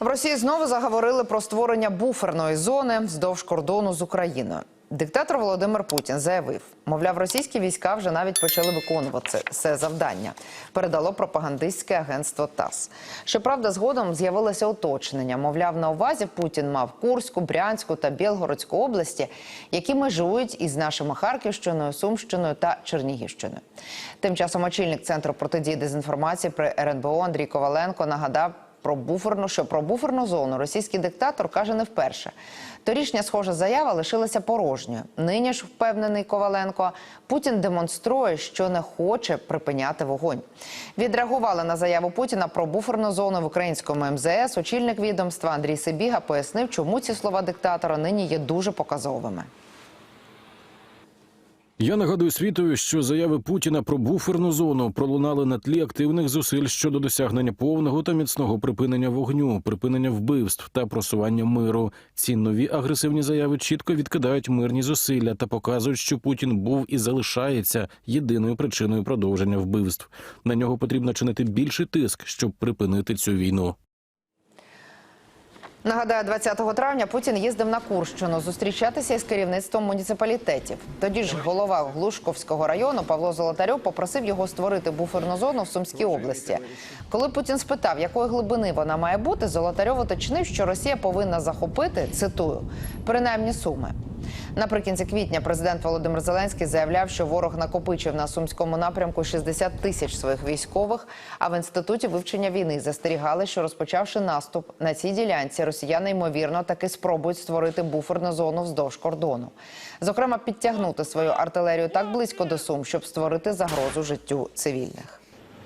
В Росії знову заговорили про створення буферної зони вздовж кордону з Україною. Диктатор Володимир Путін заявив, мовляв, російські війська вже навіть почали виконувати це, завдання. Передало пропагандистське агентство ТАСС. Щоправда, згодом з'явилося уточнення. Мовляв, на увазі Путін мав Курську, Брянську та Білгородську області, які межують із нашими Харківщиною, Сумщиною та Чернігівщиною. Тим часом очільник центру протидії дезінформації при РНБО Андрій Коваленко нагадав. Про буферну, що про буферну зону російський диктатор каже не вперше. Торішня схожа заява лишилася порожньою. Нині ж впевнений Коваленко, Путін демонструє, що не хоче припиняти вогонь. Відреагували на заяву Путіна про буферну зону в українському МЗС. Очільник відомства Андрій Сибіга пояснив, чому ці слова диктатора нині є дуже показовими. Я нагадую світові, що заяви Путіна про буферну зону пролунали на тлі активних зусиль щодо досягнення повного та міцного припинення вогню, припинення вбивств та просування миру. Ці нові агресивні заяви чітко відкидають мирні зусилля та показують, що Путін був і залишається єдиною причиною продовження вбивств. На нього потрібно чинити більший тиск, щоб припинити цю війну. Нагадаю, 20 травня Путін їздив на Курщину зустрічатися із керівництвом муніципалітетів. Тоді ж голова Глушковського району Павло Золотарьов попросив його створити буферну зону в Сумській області. Коли Путін спитав, якої глибини вона має бути, Золотарьов уточнив, що Росія повинна захопити цитую принаймні суми. Наприкінці квітня президент Володимир Зеленський заявляв, що ворог накопичив на сумському напрямку 60 тисяч своїх військових. А в інституті вивчення війни застерігали, що розпочавши наступ на цій ділянці, росіяни ймовірно таки спробують створити буферну зону вздовж кордону. Зокрема, підтягнути свою артилерію так близько до сум, щоб створити загрозу життю цивільних.